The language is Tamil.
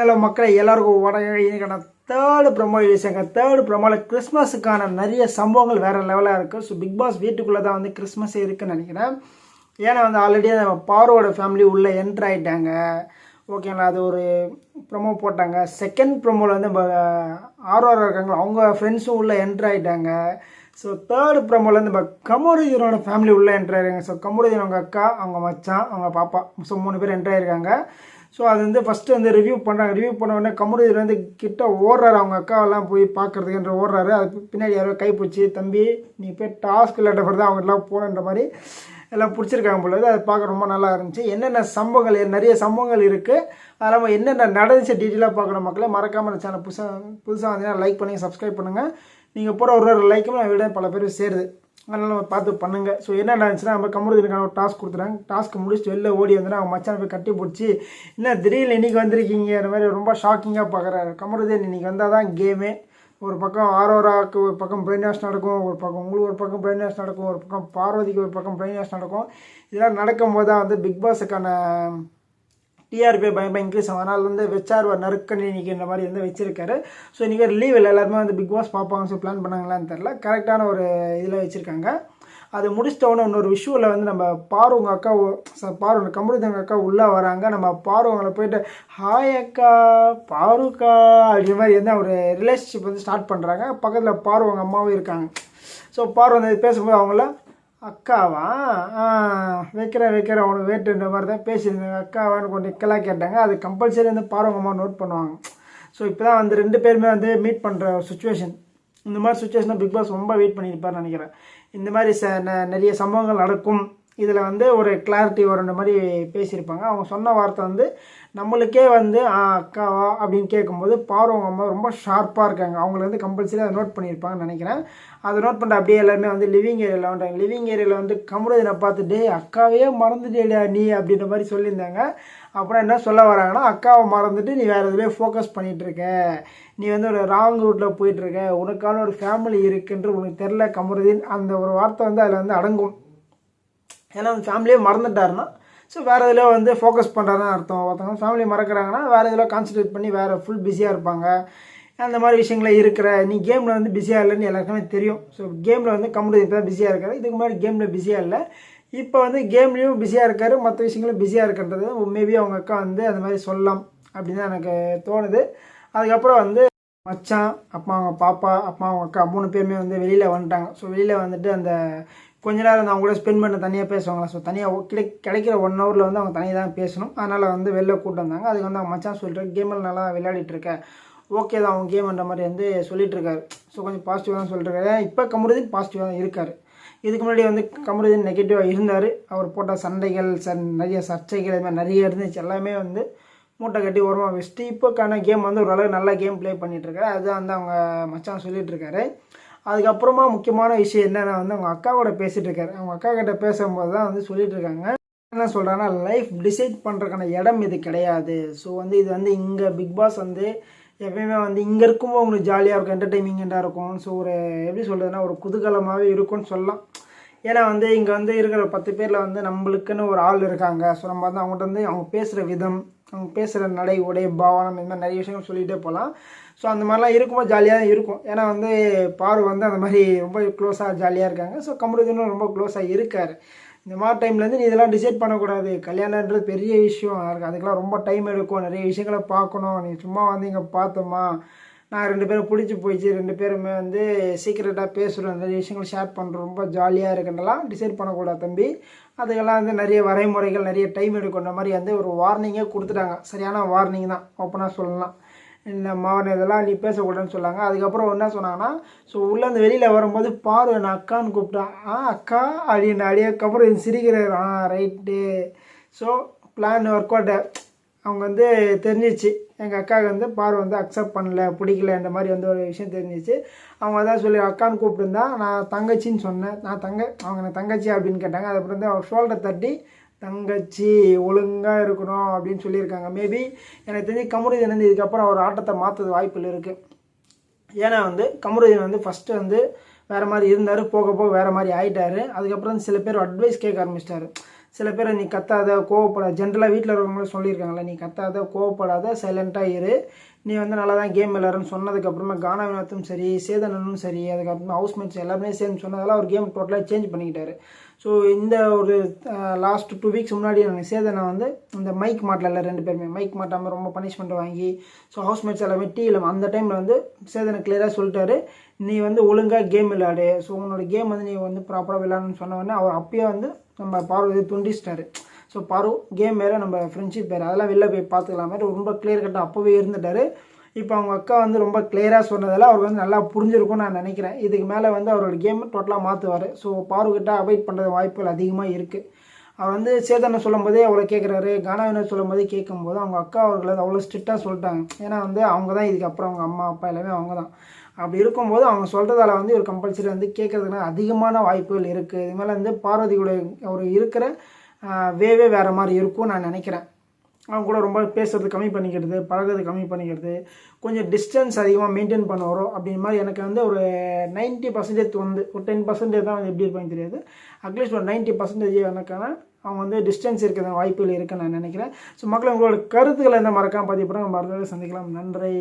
ஹலோ மக்களை எல்லாருக்கும் வணக்கம். தேர்டு ப்ரமோ ரிலீஸாங்க தேர்டு ப்ரொமோவில் கிறிஸ்மஸுக்கான நிறைய சம்பவங்கள் வேறு லெவலாக இருக்குது ஸோ பிக் பாஸ் வீட்டுக்குள்ளே தான் வந்து கிறிஸ்மஸே இருக்குன்னு நினைக்கிறேன். ஏன்னா வந்து ஆல்ரெடி நம்ம பாரோட ஃபேமிலி உள்ளே என்ட்ரு ஆகிட்டாங்க ஓகேங்களா அது ஒரு ப்ரொமோ போட்டாங்க. செகண்ட் ப்ரொமோவில் வந்து நம்ம ஆர்ஆர் அவங்க ஃப்ரெண்ட்ஸும் உள்ளே என்ட்ரு ஆகிட்டாங்க ஸோ தேர்டு ப்ரொமோவில் வந்து நம்ம கமருதீனோட ஃபேமிலி உள்ளே என்ட்ரு ஆயிருக்காங்க. ஸோ கமருதீன் அவங்க அக்கா அவங்க மச்சான் அவங்க பாப்பா. ஸோ மூணு பேர் என்ட்ரு ஆயிருக்காங்க. ஸோ அது வந்து ஃபஸ்ட்டு வந்து ரிவ்யூ பண்ணுறாங்க ரிவ்யூ பண்ண உடனே கமருதீன் வந்து கிட்ட ஓடுறாரு. அவங்க அக்காவெல்லாம் போய் பார்க்குறதுக்குன்ற ஓடுறாரு. அது பின்னாடி யாரோ கைப்பிடிச்சி தம்பி நீ போய் டாஸ்க் இல்லாட்ட தான் அவங்கெல்லாம் போகணுன்ற மாதிரி எல்லாம் பிடிச்சிருக்காங்க போல அது பார்க்க ரொம்ப நல்லா இருந்துச்சு. என்னென்ன சம்பவங்கள் நிறைய சம்பவங்கள் இருக்குது அது இல்லாமல் என்னென்ன நடந்துச்சு டீட்டெயிலாக பார்க்கணும் மக்களே மறக்காமல் இந்த சேனல் புதுசாக புதுசாக வந்தீங்கன்னா லைக் பண்ணி சப்ஸ்கிரைப் பண்ணுங்கள் நீங்கள் போகிற ஒரு ஒரு லைக்கும் நான் விட பல பேர் சேருது. அதனால் பார்த்து பண்ணுங்கள் ஸோ என்ன நடந்துச்சுன்னா நம்ம கமருதீனுக்கான ஒரு டாஸ்க் கொடுத்துறாங்க டாஸ்க் முடிச்சுட்டு வெளில ஓடி வந்தோன்னா அவன் மச்சான் போய் கட்டி பிடிச்சி என்ன திடீர்னு இன்றைக்கி வந்திருக்கீங்க? அந்த மாதிரி ரொம்ப ஷாக்கிங்காக பார்க்குறாரு கமருதீன் இன்றைக்கி வந்தால் தான் கேமே ஒரு பக்கம் ஆரோராவுக்கு ஒரு பக்கம் பிரெயின் வாஷ் நடக்கும் ஒரு பக்கம் உங்களுக்கு ஒரு பக்கம் பிரெயின் வாஷ் நடக்கும் ஒரு பக்கம் பார்வதிக்கு ஒரு பக்கம் பிரெயின் வாஷ் நடக்கும். இதெல்லாம் நடக்கும்போது தான் வந்து பிக் பாஸுக்கான டிஆர்பி பயங்கர இன்க்ரீஸ் ஆகும் அதனால் வந்து வச்சார் நறுக்கணி நிற்கின்ற மாதிரி வந்து வச்சிருக்காரு. ஸோ இன்றைக்கி லீவ் இல்லை எல்லாருமே வந்து பிக் பாஸ் பார்ப்பாங்க ஸோ பிளான் பண்ணாங்களான்னு தெரில கரெக்டான ஒரு இதில் வச்சுருக்காங்க. அது முடிச்சிட்டோன்னு இன்னொரு விஷுவலில் வந்து நம்ம பாருவங்க அக்கா பாரு கமருதங்க அக்கா உள்ளே வராங்க. நம்ம பாருவங்களை போயிட்டு ஹாய் அக்கா பாருக்கா அப்படின்ற மாதிரி வந்து ஒரு ரிலேஷன்ஷிப் வந்து ஸ்டார்ட் பண்ணுறாங்க பக்கத்தில் பாருவங்க அம்மாவும் இருக்காங்க. ஸோ பாரு வந்து பேசும்போது அவங்கள அக்காவா? வைக்கிறேன் வைக்கிறேன். உனக்கு வேட்டுன்ற மாதிரி தான் பேசியிருந்தாங்க. அக்காவான்னு கொஞ்சம் நிக்கலாக கேட்டாங்க. அது கம்பல்சரி வந்து பாருவங்கம்மா நோட் பண்ணுவாங்க. ஸோ இப்போ தான் வந்து ரெண்டு பேருமே வந்து மீட் பண்ணுற சுச்சுவேஷன் இந்த மாதிரி சுச்சுவேஷனை பிக் பாஸ் ரொம்ப வெயிட் பண்ணியிருப்பார்னு நினைக்கிறேன். இந்த மாதிரி ச நிறைய சம்பவங்கள் நடக்கும். இதில் வந்து ஒரு கிளாரிட்டி வரும்ன்ற மாதிரி பேசியிருப்பாங்க. அவங்க சொன்ன வார்த்தை வந்து நம்மளுக்கே வந்து அக்காவா அப்படின்னு கேட்கும்போது பார்வங்க அம்மா ரொம்ப ஷார்ப்பாக இருக்காங்க. அவங்கள வந்து கம்பல்சரி அதை நோட் பண்ணியிருப்பாங்கன்னு நினைக்கிறேன். அதை நோட் பண்ணுற அப்படியே எல்லாருமே வந்து லிவிங் ஏரியாவில் வந்துட்டாங்க. லிவிங் ஏரியாவில் வந்து கமருதனை பார்த்து டே அக்காவே மறந்துட்டேடா நீ அப்படின்ற மாதிரி சொல்லியிருந்தாங்க. அப்புறம் என்ன சொல்ல வராங்கன்னா அக்காவை மறந்துட்டு நீ வேறு எதுவுமே ஃபோக்கஸ் பண்ணிகிட்ருக்க நீ வந்து ஒரு ராங் ரூட்டில் போயிட்டுருக்க உனக்கான ஒரு ஃபேமிலி இருக்குன்ற உனக்கு தெரில கமருதீன். அந்த ஒரு வார்த்தை வந்து அதில் வந்து அடங்கும். ஏன்னா அந்த ஃபேமிலியே மறந்துட்டாருன்னா ஸோ வேறு இதில் வந்து ஃபோக்கஸ் பண்ணுறாருன்னு அர்த்தம். ஒருத்தவங்க ஃபேமிலி மறக்கிறாங்கன்னா வேறு இதில் கான்சன்ட்ரேட் பண்ணி வேறு ஃபுல் பிஸியாக இருப்பாங்க. அந்த மாதிரி விஷயங்கள இருக்கிற நீ கேமில் வந்து பிஸியாக இல்லைன்னு எல்லாருக்குமே தெரியும். ஸோ கேமில் வந்து கம்ப்யூட்டர் இப்போ தான் பிஸியாக இருக்காரு. இதுக்கு முன்னாடி கேமில் பிஸியாக இல்லை. இப்போ வந்து கேம்லேயும் பிஸியாக இருக்காரு. மற்ற விஷயங்களும் பிஸியாக இருக்கின்றது மேபி அவங்க அக்கா வந்து அந்த மாதிரி சொல்லலாம் அப்படின்னு தான் எனக்கு தோணுது. அதுக்கப்புறம் வந்து மச்சான் அப்பா அவங்க பாப்பா அப்பா அவங்க அக்கா மூணு பேருமே வந்து வெளியில் வந்துட்டாங்க. ஸோ வெளியில் வந்துட்டு அந்த கொஞ்ச நேரம் அவங்க கூட ஸ்பெண்ட் பண்ண தனியாக பேசுவாங்களா? ஸோ தனியாக கிடை கிடைக்கிற ஒன் ஹவரில் வந்து அவங்க தனியாக தான் பேசணும். அதனால் வந்து வெளில கூட்டம் வந்தாங்க. அதுக்கு வந்து அவங்க மச்சான் சொல்லிட்டு கேமில் நல்லா விளையாடிட்டு இருக்க. ஓகே தான் அவங்க கேம்ன்ற மாதிரி வந்து சொல்லிட்டு ஸோ கொஞ்சம் பாசிட்டிவாக தான் சொல்லிட்டுருக்காரு இப்போ கமருதீன் பாசிட்டிவாக தான் இருக்கார். இதுக்கு முன்னாடி வந்து கமருதீன் நெகட்டிவாக இருந்தார். அவர் போட்ட சண்டைகள் ச நிறைய சர்ச்சைகள் இது மாதிரி நிறைய இருந்துச்சு. எல்லாமே வந்து மூட்டை கட்டி ஓரமாக வச்சுட்டு இப்போக்கான கேம் வந்து ஓரளவு நல்ல கேம் ப்ளே பண்ணிகிட்ருக்காரு அதுதான் வந்து அவங்க மச்சான் சொல்லிகிட்ருக்காரு அதுக்கப்புறமா முக்கியமான விஷயம் என்னென்னா வந்து அவங்க அக்காவோட பேசிகிட்டு இருக்காரு. அவங்க அக்கா கிட்ட பேசும்போது தான் வந்து சொல்லிட்டு இருக்காங்க. என்ன சொல்கிறாங்கன்னா லைஃப் டிசைட் பண்ணுறதுக்கான இடம் இது கிடையாது. ஸோ வந்து இது வந்து இங்கே பிக் பாஸ் வந்து எப்பயுமே வந்து இங்கே இருக்கும்போது உங்களுக்கு ஜாலியாக இருக்கும் என்டர்டைன்மெண்ட்டாக இருக்கும். ஸோ ஒரு எப்படி சொல்கிறதுனா ஒரு குதூகலமாகவே இருக்கும்னு சொல்லலாம். ஏன்னா வந்து இங்கே வந்து இருக்கிற பத்து பேரில் வந்து நம்மளுக்குன்னு ஒரு ஆள் இருக்காங்க. ஸோ நம்ம வந்து அவங்ககிட்ட வந்து அவங்க பேசுகிற விதம் அவங்க பேசுகிற நடை உடை பாவனம் இந்த மாதிரி நிறைய விஷயங்கள் சொல்லிகிட்டே போகலாம். ஸோ அந்த மாதிரிலாம் இருக்கும்போது ஜாலியாக தான் இருக்கும். ஏன்னா வந்து பாரு வந்து அந்த மாதிரி ரொம்ப க்ளோஸாக ஜாலியாக இருக்காங்க. ஸோ கமருதீனும் ரொம்ப க்ளோஸாக இருக்கார். இந்த மாதிரி டைம்லேருந்து நீ இதெல்லாம் டிசைட் பண்ணக்கூடாது. கல்யாணன்றது பெரிய விஷயம். இருக்குது அதுக்கெல்லாம் ரொம்ப டைம் எடுக்கும். நிறைய விஷயங்களை பார்க்கணும். நீ சும்மா வந்து இங்கே பார்த்தோமா நான் ரெண்டு பேரும் பிடிச்சி போயிடுச்சு ரெண்டு பேருமே வந்து சீக்கிரட்டாக பேசுகிறோம் நிறைய விஷயங்கள் ஷேர் பண்ணுறோம் ரொம்ப ஜாலியாக இருக்குன்றலாம் டிசைட் பண்ணக்கூடாது தம்பி. அதுக்கெல்லாம் வந்து நிறைய வரைமுறைகள் நிறைய டைம் எடுக்கின்ற மாதிரி வந்து ஒரு வார்னிங்கே கொடுத்துட்டாங்க. சரியான வார்னிங் தான். ஓப்பனாக சொல்லலாம். இந்த மாவன் இதெல்லாம் நீ பேசக்கூடாதுன்னு சொன்னாங்க. அதுக்கப்புறம் என்ன சொன்னாங்கன்னா ஸோ உள்ளேருந்து வெளியில் வரும்போது பாரு நான் அக்கான்னு கூப்பிட்டான். ஆ அக்கா? அப்படின்னு அடியக்கப்புறம் இது சிரிக்கிறார். ஆ right so plan work out அவங்க வந்து தெரிஞ்சிச்சு எங்கள் அக்காவுக்கு வந்து பார்வை வந்து அக்செப்ட் பண்ணல பிடிக்கல இந்த மாதிரி வந்து ஒரு விஷயம் தெரிஞ்சிச்சு. அவங்க தான் சொல்லி அக்கான்னு கூப்பிட்டுருந்தா நான் தங்கச்சின்னு சொன்னேன். நான் தங்க அவங்க நான் தங்கச்சி அப்படின்னு கேட்டாங்க. அதுக்கப்புறம் வந்து அவர் ஷோல்டர் தட்டி தங்கச்சி ஒழுங்காக இருக்கணும் அப்படின்னு சொல்லியிருக்காங்க. மேபி எனக்கு தெரிஞ்சு கமருதீன் வந்து இதுக்கப்புறம் அவர் ஆட்டத்தை மாற்றுறது வாய்ப்பில் இருக்குது ஏன்னா வந்து கமருதீன் வந்து ஃபஸ்ட்டு வந்து வேறு மாதிரி இருந்தார் போக போக வேறு மாதிரி ஆகிட்டார் அதுக்கப்புறம் சில பேர் அட்வைஸ் கேட்க ஆரம்பிச்சிட்டாரு. சில பேர் நீ கத்தாத கோவப்படாத ஜென்ரலாக வீட்டில் இருக்கிறவங்களும் சொல்லியிருக்காங்களே நீ கத்தாத கோவப்படாத சைலண்ட்டாக இரு. நீ வந்து நல்லா தான் கேம் விளாட்றன்னு சொன்னதுக்கப்புறமா கானா வினோத்தும் சரி சேதனனும் சரி அதுக்கப்புறமா ஹவுஸ்மேட்ஸ் எல்லாருமே சேர்ந்து சொன்னதெல்லாம் அவர் கேம் டோட்டலாக சேஞ்ச் பண்ணிக்கிட்டாரு. ஸோ இந்த ஒரு லாஸ்ட் டூ வீக்ஸ் முன்னாடி எனக்கு சேதனை வந்து இந்த மைக் மாட்டல ரெண்டு பேருமே. மைக் மாட்டாமல் ரொம்ப பனிஷ்மெண்ட் வாங்கி ஸோ ஹவுஸ்மேட்ஸ் எல்லாமே டீயில் அந்த டைமில் வந்து சேதனை கிளியராக சொல்லிட்டாரு. நீ வந்து ஒழுங்காக கேம் விளையாடு. ஸோ உன்னோட கேம் வந்து நீ வந்து ப்ராப்பராக விளையாடணும்னு சொன்ன உடனே அவர் அப்பயே வந்து நம்ம பார்வதி துண்டிச்சிட்டாரு ஸோ பாரு கேம் வேறு நம்ம ஃப்ரெண்ட்ஷிப் வேறு. அதெல்லாம் வெளில போய் பார்த்துக்கலாம். மாதிரி ரொம்ப கிளியர் கட்டாக அப்போவே இருந்துட்டாரு. இப்போ அவங்க அக்கா வந்து ரொம்ப கிளியராக சொன்னதால் அவருக்கு வந்து நல்லா புரிஞ்சிருக்கும்னு நான் நினைக்கிறேன். இதுக்கு மேலே வந்து அவரோட கேம் டோட்டலாக மாற்றுவார் ஸோ பாருக்கிட்ட அவாய்ட் பண்ணுறது வாய்ப்புகள் அதிகமாக இருக்குது அவர் வந்து சேதனை சொல்லும் போதே அவ்வளோ கேட்குறாரு கானாவினர் சொல்லும் போதே கேட்கும்போது அவங்க அக்கா அவர்களை வந்து அவ்வளோ ஸ்ட்ரிக்டாக சொல்லிட்டாங்க. ஏன்னா வந்து அவங்க தான் இதுக்கப்புறம் அவங்க அம்மா அப்பா எல்லாமே அவங்க தான் அப்படி இருக்கும்போது அவங்க சொல்கிறதால வந்து ஒரு கம்பல்சரி வந்து கேட்கறதுக்கு அதிகமான வாய்ப்புகள் இருக்குது இது மேலே வந்து பார்வதியோட ஒரு இருக்கிற வேவே வேறு மாதிரி இருக்கும்னு நான் நினைக்கிறேன். அவங்க கூட ரொம்ப பேசுறது கம்மி பண்ணிக்கிறது பழகிறது கம்மி பண்ணிக்கிறது கொஞ்சம் டிஸ்டன்ஸ் அதிகமாக மெயின்டைன் பண்ண வரும் அப்படின் மாதிரி எனக்கு வந்து ஒரு நைன்ட்டி பர்சன்டேஜ் வந்து ஒரு டென் பர்சன்டேஜ் தான் வந்து எப்படி இருப்பாங்க தெரியாது. அட்லீஸ்ட் ஒரு நைன்ட்டி பர்சன்டேஜ் எனக்கான அவங்க வந்து டிஸ்டன்ஸ் இருக்கிற வாய்ப்புகள் இருக்குன்னு நான் நினைக்கிறேன். ஸோ மக்கள் உங்களோட கருத்துக்களை என்ன மறக்காமல் பதிவு பண்ண நம்ம சந்திக்கலாம். நன்றி.